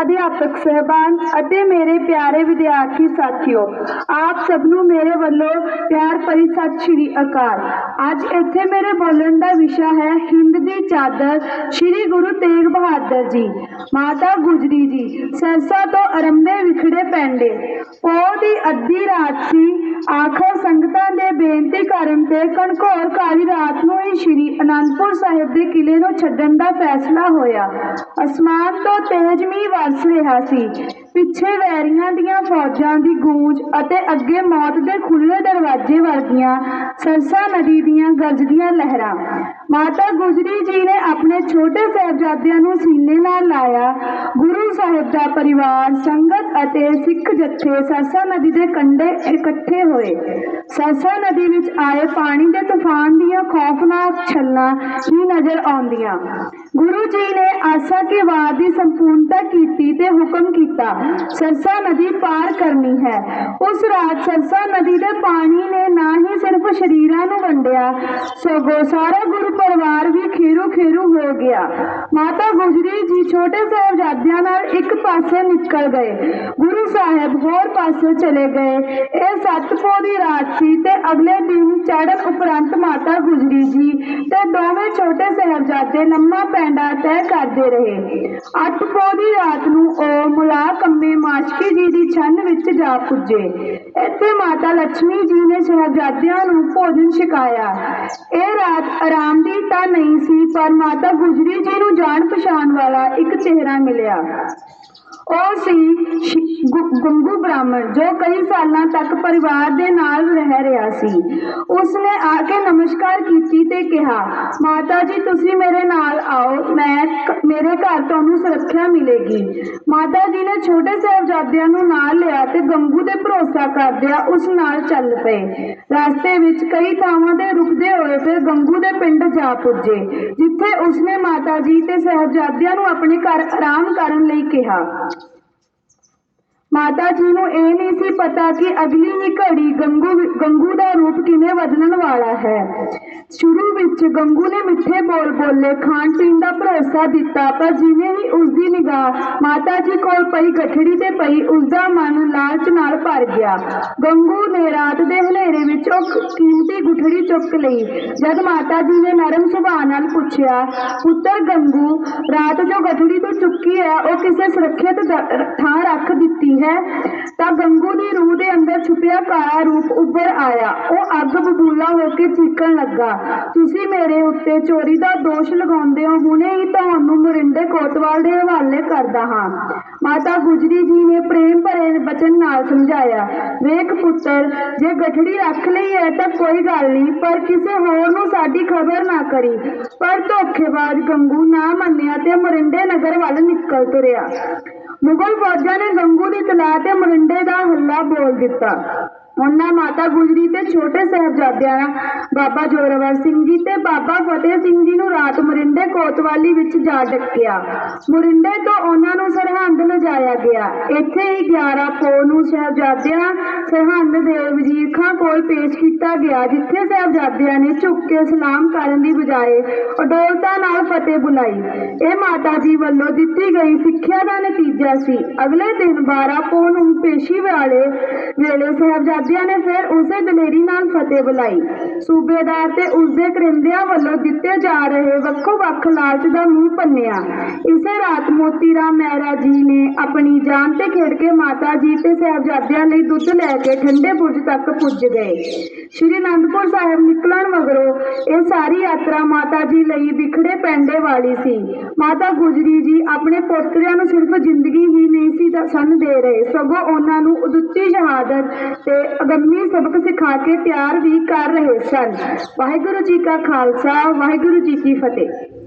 ਅਧਿਆਪਕ ਸਹਿਬਾਨ ਅਤੇ ਮੇਰੇ ਪਿਆਰੇ ਵਿਦਿਆਰਥੀ ਸਾਥੀਓ, ਆਪ ਸਭ ਨੂੰ ਮੇਰੇ ਵੱਲੋਂ ਪਿਆਰ ਭਰੀ ਸਤਿ ਸ਼੍ਰੀ ਅਕਾਲ। ਅੱਜ ਇੱਥੇ ਮੇਰੇ ਬੋਲਣ ਦਾ ਵਿਸ਼ਾ ਹੈ ਹਿੰਦ ਦੀ ਚਾਦਰ, ਸ਼੍ਰੀ ਗੁਰੂ ਤੇਗ ਬਹਾਦਰ ਜੀ, ਮਾਤਾ ਗੁਜਰੀ ਜੀ, ਸਰਸਾ ਤੋਂ ਅਰੰਭੇ ਵਿਖੜੇ ਪੈਂਦੇ ਪੋਹ ਦੀ ਅੱਧੀ ਰਾਤ ਸੀ, ਆਖਰ ਸੰਗਤਾਂ ਦੇ ਬੇਨਤੀ ਕਰਨ ਤੇ ਕਣਕੌਰ ਕਾਲੀ ਰਾਤ ਨੂੰ ਹੀ ਸ਼੍ਰੀ ਅਨੰਦਪੁਰ ਸਾਹਿਬ ਦੇ ਕਿਲੇ ਨੂੰ ਛੱਡਣ ਦਾ ਫੈਸਲਾ ਹੋਇਆ। ਅਸਮਾਨ ਤੋਂ ਤੇਜ਼ ਮੀਂਹ ਵਰਸ ਰਿਹਾ ਸੀ। ਪਿੱਛੇ ਵੈਰੀਆਂ ਦੀਆਂ ਫੌਜਾਂ ਦੀ ਗੂੰਜ ਅਤੇ ਅੱਗੇ ਮੌਤ ਦੇ ਖੁੱਲੇ ਦਰਵਾਜ਼ੇ ਵਰਗੀਆਂ ਸਰਸਾ ਨਦੀ ਦੀਆਂ ਗਰਜਦੀਆਂ ਲਹਿਰਾਂ। ਮਾਤਾ ਗੁਜਰੀ ਜੀ ਨੇ ਆਪਣੇ ਛੋਟੇ ਸਾਹਿਬਜ਼ਾਦਿਆਂ ਨੂੰ ਸੀਨੇ ਨਾਲ ਲਾਇਆ। ਗੁਰੂ ਸਾਹਿਬ ਦਾ ਪਰਿਵਾਰ, ਸੰਗਤ ਅਤੇ ਸਿੱਖ ਜੱਥੇ ਸਰਸਾ ਨਦੀ ਦੇ ਕੰਢੇ ਇਕੱਠੇ ਹੋਏ। ਸਰਸਾ ਨਦੀ ਵਿੱਚ ਆਏ ਪਾਣੀ ਦੇ ਤੂਫਾਨ ਦੀਆਂ ਖੌਫਨਾਕ ਛੱਲਾਂ ਹੀ ਨਜ਼ਰ ਆਉਂਦੀਆਂ। ਗੁਰੂ ਜੀ ਨੇ ਆਸਾ ਕੇ ਵਾਰ ਦੀ ਸੰਪੂਰਨਤਾ ਕੀਤੀ ਤੇ ਹੁਕਮ ਕੀਤਾ ਸਰਸਾ ਨਦੀ ਪਾਰ ਕਰਨੀ ਹੈ। ਉਸ ਰਾਤ ਸਰਸਾ ਨਦੀ ਦੇ ਪਾਣੀ ਨੇ ਨਾ ਹੀ ਸਿਰਫ ਸਗੋਂ ਸਾਰਾ ਗੁਰੂ ਪਰਿਵਾਰ ਵੀ ਖੇਰੂ ਖੇਰੂ ਹੋ ਗਿਆ। ਮਾਤਾ ਗੁਜਰੀ ਜੀ ਛੋਟੇ ਸਾਹਿਬਜ਼ਾਦਿਆਂ ਨਾਲ ਪਾਸੇ ਨਿਕਲ ਗਏ। ਗੁਰੂ ਸਾਹਿਬ ਹੋਰ ਪਾਸੇ ਚਲੇ ਗਏ। ਇਹ ਸੱਤਪੋ ਦੀ ਰਾਤ ਸੀ ਤੇ ਅਗਲੇ ਦਿਨ ਚੜ੍ਹਨ ਉਪਰੰਤ ਮਾਤਾ ਗੁਜਰੀ ਜੀ ਤੇ ਦੋਵੇਂ ਛੋਟੇ ਸਾਹਿਬਜ਼ਾਦੇ ਲੰਮਾ ਪੈਂਡਾ ਤੈਅ ਕਰਦੇ ਰਹੇ। ਅੱਠ ਦੀ ਰਾਤ ਨੂੰ ਉਹ ਮੁਲਾ ਕੰਮੇ ਮਾਸ਼ਕੀ ਜੀ ਦੀ ਛੰਨ ਵਿੱਚ ਜਾ ਪੁੱਜੇ। ਇੱਥੇ ਮਾਤਾ ਲక్ష్ਮੀ ਜੀ ਨੇ ਸਾਹਿਬਜ਼ਾਦਿਆਂ ਨੂੰ ਭੋਜਨ ਛਕਾਇਆ। ਇਹ ਰਾਤ ਆਰਾਮ ਦੀ ਤਾਂ ਨਹੀਂ ਸੀ, ਪਰ ਮਾਤਾ ਗੁਜਰੀ ਜੀ ਨੂੰ ਜਾਣ ਪਛਾਣ ਵਾਲਾ ਇੱਕ ਚਿਹਰਾ ਮਿਲਿਆ। ਉਹ ਸੀ ਸ਼ਿ- ਗੁ- ਗੰਗੂ ਬ੍ਰਾਹਮਣ, ਜੋ ਕਈ ਸਾਲਾਂ ਤੱਕ ਪਰਿਵਾਰ ਦੇ ਨਾਲ ਰਹਿ ਰਿਹਾ ਸੀ। ਉਸਨੇ ਆ ਕੇ ਨਮਸਕਾਰ ਕੀਤੀ ਤੇ ਕਿਹਾ, ਮਾਤਾ ਜੀ, ਤੁਸੀਂ ਮੇਰੇ ਨਾਲ ਆਓ। ਮੇਰੇ ਘਰ ਤੁਹਾਨੂੰ ਸੁਰੱਖਿਆ ਮਿਲੇਗੀ। ਮਾਤਾ ਜੀ ਨੇ ਛੋਟੇ ਸਾਹਿਬਜ਼ਾਦਿਆਂ ਨੂੰ ਨਾਲ ਲਿਆ ਤੇ ਗੰਗੂ ਦੇ ਭਰੋਸਾ ਕਰਦਿਆਂ ਉਸ ਨਾਲ ਚੱਲ ਪਏ। ਰਸਤੇ ਵਿੱਚ ਕਈ ਥਾਵਾਂ ਤੇ ਰੁਕਦੇ ਹੋਏ ਫਿਰ ਗੰਗੂ ਦੇ ਪਿੰਡ ਜਾ ਪੁੱਜੇ, ਜਿੱਥੇ ਉਸਨੇ ਮਾਤਾ ਜੀ ਤੇ ਸਾਹਿਬਜ਼ਾਦਿਆਂ ਨੂੰ ਆਪਣੇ ਘਰ ਆਰਾਮ ਕਰਨ ਲਈ ਕਿਹਾ। ਮਾਤਾ ਜੀ ਨੂੰ ਇਹ ਨਹੀਂ ਸੀ ਪਤਾ ਕਿ ਅਗਲੀ ਹੀ ਘੜੀ ਗੰਗੂ ਗੰਗੂ ਦਾ ਰੂਪ ਕਿਵੇਂ ਬਦਲਣ ਵਾਲਾ ਹੈ। ਸ਼ੁਰੂ ਵਿੱਚ ਗੰਗੂ ਨੇ ਮਿੱਠੇ ਬੋਲ ਬੋਲੇ, ਖਾਣ ਪੀਣ ਦਾ ਭਰੋਸਾ ਦਿੱਤਾ, ਪਰ ਜਿਵੇਂ ਹੀ ਉਸ ਦੀ ਨਿਗਾਹ ਮਾਤਾ ਜੀ ਕੋਲ ਪਈ, ਗਠੜੀ ਤੇ ਪਈ ਉਸ ਦਾ ਮਨ ਲਾਲਚ ਨਾਲ ਭਰ ਗਿਆ। ਗੰਗੂ ਨੇ ਰਾਤ ਦੇ ਹਨੇਰੇ ਵਿੱਚ ਉਹ ਕੀਮਤੀ ਗੁਠੜੀ ਚੁੱਕ ਲਈ। ਜਦ ਮਾਤਾ ਜੀ ਨੇ ਨਰਮ ਸੁਭਾਅ ਨਾਲ ਪੁੱਛਿਆ, ਪੁੱਤਰ ਗੰਗੂ, ਰਾਤ ਜੋ ਗਠੜੀ ਤੋਂ ਚੁੱਕੀ ਹੈ, ਉਹ ਕਿਸੇ ਸੁਰੱਖਿਅਤ ਥਾਂ ਰੱਖ ਦਿੱਤੀ ਹੈ? ਤਾਂ ਗੰਗੂ ਦੀ ਰੂਹ ਦੇ ਅੰਦਰ ਛੁਪਿਆ ਕਾਲਾ ਰੂਪ ਉੱਭਰ ਆਇਆ। ਉਹ ਅੱਗ ਬਬੂਲਾ ਹੋ ਕੇ ਚੀਕਣ ਲੱਗਾ। ਤੁਸੀਂ ਮੇਰੇ ਉੱਤੇ ਚੋਰੀ ਦਾ ਦੋਸ਼ ਲਗਾਉਂਦੇ ਹੋ, ਹੁਣੇ ਹੀ ਤੁਹਾਨੂੰ ਮੁਰਿੰਡੇ ਕੋਤਵਾਲ ਦੇ ਹਵਾਲੇ ਕਰਦਾ ਹਾਂ। ਮਾਤਾ ਗੁਜਰੀ ਜੀ ਨੇ ਪ੍ਰੇਮ ਭਰੇ ਬਚਨ ਨਾਲ ਸਮਝਾਇਆ, ਵੇਖ ਪੁੱਤਰ, ਜੇ ਗਠੜੀ ਰੱਖ ਲਈ ਹੈ ਤਾਂ ਕੋਈ ਗੱਲ ਨਹੀਂ, ਪਰ ਕਿਸੇ ਹੋਰ ਨੂੰ ਸਾਡੀ ਖਬਰ ਨਾ ਕਰੀ। ਪਰ ਧੋਖੇਬਾਜ਼ ਗੰਗੂ ਨਾ ਮੰਨਿਆ ਤੇ ਮੁਰਿੰਡੇ ਨਗਰ ਵੱਲ ਨਿਕਲ ਤੁਰਿਆ। ਮੁਗਲ ਫੌਜਾਂ ਨੇ ਗੰਗੂ ਦੀ ਤਲਾਹ ਤੇ ਮਰਿੰਡੇ ਦਾ ਹੱਲਾ ਬੋਲ ਦਿੱਤਾ। ਉਹਨਾਂ ਮਾਤਾ ਗੁਜਰੀ ਤੇ ਛੋਟੇ ਸਾਹਿਬਜ਼ਾਦਿਆਂ ਬਾਬਾ ਜੋਰਾਵਰ ਸਿੰਘ ਜੀ ਤੇ ਬਾਬਾ ਫਤਿਹ ਸਿੰਘ ਜੀ ਨੂੰ ਰਾਤ ਮਰਿੰਡੇ ਕੋਤਵਾਲੀ ਵਿੱਚ ਜਾ ਡੱਕਿਆ। ਮਰਿੰਡੇ ਤੋਂ ਉਹਨਾਂ ਨੂੰ ਸਰਹੰਦ ਲਿਜਾਇਆ ਗਿਆ। ਇੱਥੇ ਹੀ 11 ਪੋ ਨੂੰ ਸਾਹਿਬਜ਼ਾਦਿਆਂ, ਸਰਹੰਦ ਦੇ ਵਜ਼ੀਰ ਖਾਂ ਕੋਲ ਪੇਸ਼ ਕੀਤਾ ਗਿਆ, ਜਿੱਥੇ ਸਾਹਿਬਜ਼ਾਦਿਆਂ ਨੇ ਝੁੱਕ ਕੇ ਸਲਾਮ ਕਰਨ ਦੀ ਬਜਾਏ ਅਡੋਲਤਾ ਨਾਲ ਫਤਿਹ ਬੁਲਾਈ। ਇਹ ਮਾਤਾ ਜੀ ਵੱਲੋਂ ਦਿੱਤੀ ਗਈ ਸਿੱਖਿਆ ਦਾ ਨਤੀਜਾ ਸੀ। ਅਗਲੇ ਦਿਨ 12 ਪੋ ਨੂੰ ਪੇਸ਼ੀ ਵਾਲੇ ਵੇਲੇ ਸਾਹਿਬਜ਼ਾਦਿਆਂ ਨੇ ਫਿਰ ਉਸੇ ਦਲੇਰੀ ਨਾਲ ਫਤਿਹ ਬੁਲਾਈ। ਸੂਬੇਦਾਰ ਤੇ ਉਸਦੇ ਕਰਿੰਦਿਆਂ ਵੱਲੋਂ ਦਿੱਤੇ ਜਾ ਰਹੇ ਵੱਖੋ ਵੱਖ ਲਾਲਚ ਦਾ ਮੂੰਹ ਪੰਨਿਆ। ਇਸੇ ਰਾਤ ਮੋਤੀ ਰਾਮ ਮਹਿਰਾ ਜੀ ਨੇ ਆਪਣੀ ਜਾਨ ਤੇ ਖੇਡ ਕੇ ਮਾਤਾ ਜੀ ਤੇ ਸਾਹਿਬਜ਼ਾਦਿਆਂ ਲਈ ਦੁੱਧ ਲੈ ਕੇ ਠੰਡੇ ਬੁਰਜ ਤੱਕ ਪੁੱਜ ਗਏ। ਸ਼੍ਰੀ ਅਨੰਦਪੁਰ ਸਾਹਿਬ ਨਿਕਲਣ ਮਗਰੋਂ ਇਹ ਸਾਰੀ ਯਾਤਰਾ ਮਾਤਾ ਜੀ ਲਈ ਵਿਖੜੇ ਪੈਂਡੇ ਵਾਲੀ ਸੀ। ਮਾਤਾ ਗੁਜਰੀ ਜੀ ਆਪਣੇ ਪੋਤਰਿਆਂ ਨੂੰ ਸਿਰਫ ਜ਼ਿੰਦਗੀ ਹੀ ਨਹੀਂ ਸੀ ਸਨ ਦੇ ਰਹੇ। ਸਗੋਂ ਉਹਨਾਂ ਨੂੰ ਉਦੁੱਤੀ ਸ਼ਹਾਦਤ ਤੇ ਅਗੰਮੀ ਸਬਕ ਸਿਖਾ ਕੇ ਤਿਆਰ ਵੀ ਕਰ ਰਹੇ ਸਨ। ਵਾਹਿਗੁਰੂ ਜੀ ਕਾ ਖਾਲਸਾ, ਵਾਹਿਗੁਰੂ ਜੀ ਕੀ ਫਤਿਹ।